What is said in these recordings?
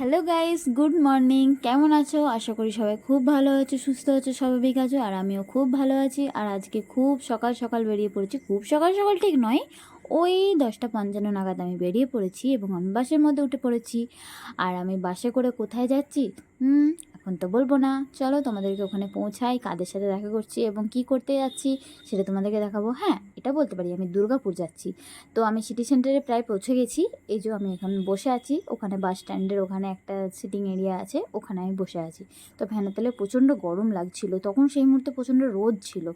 Hello guys, good morning. কেমন আছো? আশা করি সবাই খুব ভালো আছো, সুস্থ আছো, স্বাভাবিক আছো, আর আমিও খুব ভালো আছি। আর আজকে খুব সকাল সকাল বেরিয়ে পড়েছি। খুব সকাল সকাল ঠিক নয়, ওই দশটা পঞ্চান্ন নাগাদ আমি বেরিয়ে পড়েছি এবং আমি বাসের মধ্যে উঠে পড়েছি। আর আমি বাসে করে কোথায় যাচ্ছি? এখন তো বলব না। চলো তোমাদেরকে ওখানে পৌঁছাই, কাদের সাথে দেখা করছি এবং কি করতে যাচ্ছি সেটা তোমাদেরকে দেখাবো। হ্যাঁ এটা বলতে পারি, আমি দুর্গাপুর যাচ্ছি। তো আমি সিটি সেন্টারে প্রায় পৌঁছে গেছি, এই যে আমি এখন বসে আছি। ওখানে বাস স্ট্যান্ডের ওখানে একটা সিটিং এরিয়া আছে, ওখানে আমি বসে আছি। তো ফ্যানের তলে প্রচণ্ড গরম লাগছিল, তখন সেই মুহূর্তে প্রচণ্ড রোদ ছিল।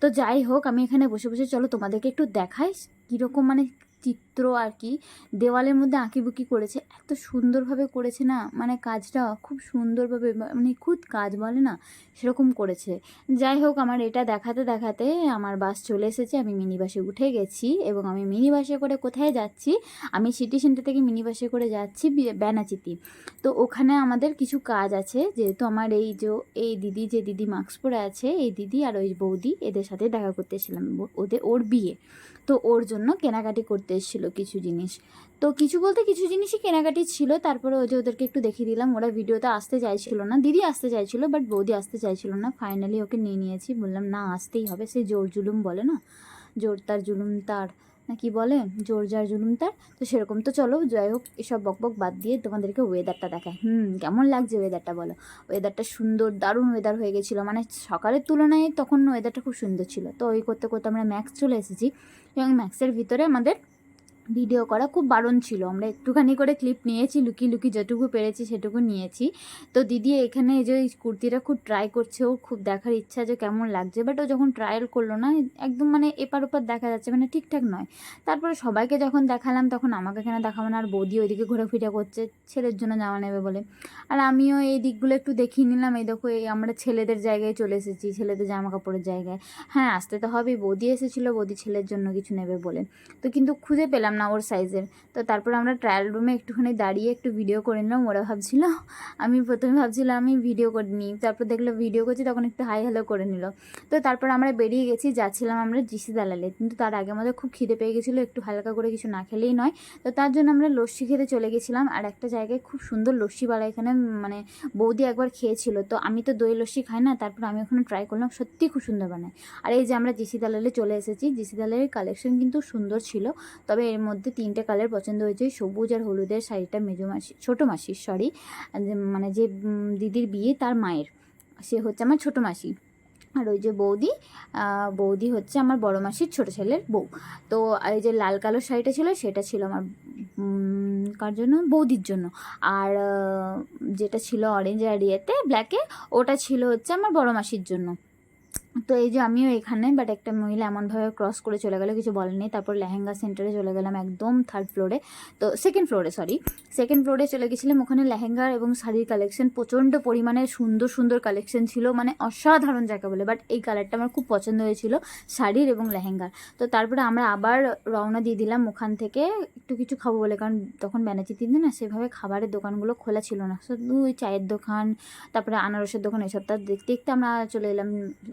তো যাই হোক, আমি এখানে বসে বসে, চলো তোমাদেরকে একটু দেখাই, কীরকম মানে চিত্র আর কি। দেওয়ালের মধ্যে আঁকিবুকি করেছে। এত সুন্দরভাবে করেছে না? মানে কাজটা খুব সুন্দরভাবে মানে খুদ কাজ বলে না? সেরকম করেছে। যাই হোক, আমার এটা দেখাতে দেখাতে আমার বাস চলে এসেছে। আমি মিনি বাসে উঠে গেছি এবং আমি মিনি বাসে করে কোথায় যাচ্ছি? আমি সিটি সেন্টার থেকে মিনি বাসে করে যাচ্ছি ব্যানাচিতি তো ওখানে আমাদের কিছু কাজ আছে। যেহেতু আমার এই যে, এই দিদি, যে দিদি মাস্ক পরে আছে, এই দিদি আর ওই বৌদি এদের সাথে দেখা করতে এসেছিলাম। ওদের, ওর বিয়ে। তো ওর জন্য কেনাকাটি করতে এসেছিল কিছু জিনিস। তো কিছু বলতে কিছু জিনিসই কেনাকাটি ছিল, তারপরে ওই যে ওদেরকে একটু দেখিয়ে দিলাম, ওরা ভিডিওতে আসতে চাইছিল না। দিদি আসতে চাইছিল বাট বৌদি আসতে চাইছিল না। ফাইনালি ওকে নিয়ে নিয়েছি, বললাম, না, আসতেই হবে। সে জোর জুলুম বলে না? জোর তার জুলুম তার, না কি বলে? জোর যার জুলুম তার। তো সেরকম তো চলো, যাই হোক, এসব বক বক বাদ দিয়ে তোমাদেরকে ওয়েদারটা দেখায় হুম, কেমন লাগছে ওয়েদারটা বলো? ওয়েদারটা সুন্দর, দারুণ ওয়েদার হয়ে গেছিল। মানে সকালের তুলনায় তখন ওয়েদারটা খুব সুন্দর ছিল। তো ওই করতে করতে আমরা ম্যাক্স চলে এসেছি। এবং ম্যাক্সের ভিতরে আমাদের ভিডিও করা খুব বারণ ছিল। আমরা একটুখানি করে ক্লিপ নিয়েছি লুকি লুকি যেটুকু পেরেছি সেটুকু নিয়েছি। তো দিদি এখানে যে এই কুর্তিটা খুব ট্রাই করছে ও খুব দেখার ইচ্ছা যে কেমন লাগছে। বাট ও যখন ট্রায়াল করল না, একদম মানে এপার ওপার দেখা যাচ্ছে মানে ঠিকঠাক নয়। তারপরে সবাইকে যখন দেখালাম, তখন আমাকে কেন দেখাবো না? আর বৌদি ওইদিকে ঘোরাফিরা করছে, ছেলের জন্য জামা নেবে বলে। আর আমিও এই দিকগুলো একটু দেখিয়ে নিলাম। এই দেখো, এই আমরা ছেলেদের জায়গায় চলে এসেছি, ছেলেদের জামা কাপড়ের জায়গায়। হ্যাঁ আসতে তো হবেই, বৌদি এসেছিল, বৌদি ছেলের জন্য কিছু নেবে বলে। তো কিন্তু খুঁজে পেলাম না ওর সাইজের তো তারপর আমরা ট্রায়াল রুমে একটুখানি দাঁড়িয়ে একটু ভিডিও করে নিলাম, ওরা ভাবছিল, আমি প্রথমে ভাবছিলাম আমি ভিডিও করে নিই তারপর দেখল ভিডিও করছি, তখন একটু হাই হ্যালো করে নিল। তো তারপর আমরা বেরিয়ে গেছি, যাচ্ছিলাম আমরা জিসি দালালে। কিন্তু তার আগে আমাদের খুব খিদে পেয়ে গেছিল, একটু হালকা করে কিছু না খেলেই নয়। তো তার জন্য আমরা লস্যি খেতে চলে গেছিলাম, আর একটা জায়গায় খুব সুন্দর লস্যি বাড়া এখানে মানে বৌদি একবার খেয়েছিল। তো আমি তো দই লস্যি খাই না, তারপর আমি ওখানে ট্রাই করলাম, সত্যি খুব সুন্দর বানায়। আর এই যে আমরা জিসি দালালে চলে এসেছি জিসি দালালের কালেকশন কিন্তু সুন্দর ছিল। তবে এর মধ্যে তিনটে কালার পছন্দ হয়েছে। সবুজ আর হলুদের শাড়িটা মেজো মাসি, ছোটো মাসির সরি মানে যে দিদির বিয়ে তার মায়ের। সে হচ্ছে আমার ছোটো মাসি। আর ওই যে বৌদি বৌদি হচ্ছে আমার বড় মাসির ছোটো ছেলের বউ। তো এই যে লাল কালো শাড়িটা ছিল, সেটা ছিল আমার কার জন্য? বৌদির জন্য। আর যেটা ছিল অরেঞ্জ আর ইয়েতে ব্ল্যাকে ওটা ছিল হচ্ছে আমার বড় মাসির জন্য। তো এই যে আমিও এখানে বাট একটা মহিলা এমনভাবে ক্রস করে চলে গেলো, কিছু বলেনি তারপর লেহেঙ্গা সেন্টারে চলে গেলাম একদম থার্ড ফ্লোরে তো সেকেন্ড ফ্লোরে সরি সেকেন্ড ফ্লোরে চলে গেছিলাম। ওখানে লেহেঙ্গা এবং শাড়ির কালেকশন প্রচণ্ড পরিমাণে সুন্দর সুন্দর কালেকশন ছিল মানে অসাধারণ যাকে বলে। বাট এই কালারটা আমার খুব পছন্দ হয়েছিল, শাড়ির এবং লেহেঙ্গার। তো তারপরে আমরা আবার রওনা দিয়ে দিলাম ওখান থেকে। একটু কিছু খাব বলে, কারণ তখন ব্যানার্জি দিন না, সেভাবে খাবারের দোকানগুলো খোলা ছিল না। শুধু চায়ের দোকান, তারপরে আনারসের দোকান, এসব তার দেখতে দেখতে আমরা চলে এলাম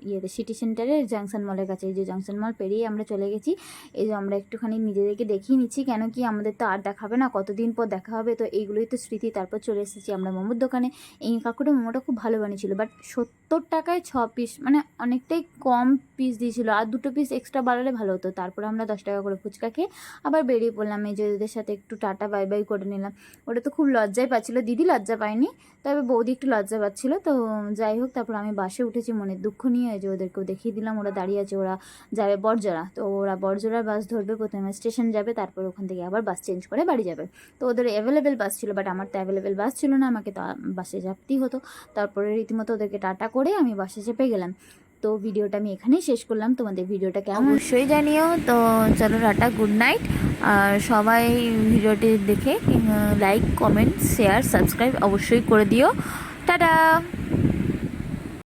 ইয়েতে। সিটি সেন্টারের জাংশন মলের কাছে। এই যে জাংশন মল পেরিয়ে আমরা চলে গেছি। এই যে আমরা একটুখানি নিজেদেরকে দেখিয়ে নিচ্ছি কেন কি আমাদের তো আর দেখাবে না, কতদিন পর দেখা হবে? তো এইগুলোই তো স্মৃতি। তারপর চলে এসেছি আমরা মোমোর দোকানে। এই কাকুটা মোমোটা খুব ভালো বানিয়েছিল। বাট সত্তর টাকায় ছ পিস মানে অনেকটাই কম পিস দিয়েছিল। আর দুটো পিস এক্সট্রা বাড়ালে ভালো হতো। তারপরে আমরা দশ টাকা করে ফুচকা খেয়ে আবার বেরিয়ে পড়লাম। এই যে ওদের সাথে একটু টাটা বাই বাই করে নিলাম। ওটা তো খুব লজ্জায় পাচ্ছিলো। দিদি লজ্জা পায়নি, তবে বৌদি একটু লজ্জা পাচ্ছিলো। তো যাই হোক, তারপর আমি বাসে উঠেছি মনের দুঃখ নিয়ে। যে ওদেরকেও দেখিয়ে দিলাম, ওরা দাঁড়িয়ে আছে, ওরা যাবে বরজোড়া। তো ওরা বরজোড়ার বাস ধরবে প্রথমে স্টেশন যাবে, তারপর ওখান থেকে আবার বাস চেঞ্জ করে বাড়ি যাবে। তো ওদের অ্যাভেলেবেল বাস ছিল বাট আমার তো অ্যাভেলেবেল বাস ছিল না, আমাকে তো বাসে চাপতেই হতো। তারপরে রীতিমতো ওদেরকে টাটা করে আমি বাসে চেপে গেলাম। তো ভিডিওটা আমি এখানেই শেষ করলাম। তোমাদের ভিডিওটা কেমন? অবশ্যই জানিও। তো চলো টাটা গুড নাইট আর সবাই ভিডিওটি দেখে লাইক কমেন্ট শেয়ার সাবস্ক্রাইব অবশ্যই করে দিও। টাটা!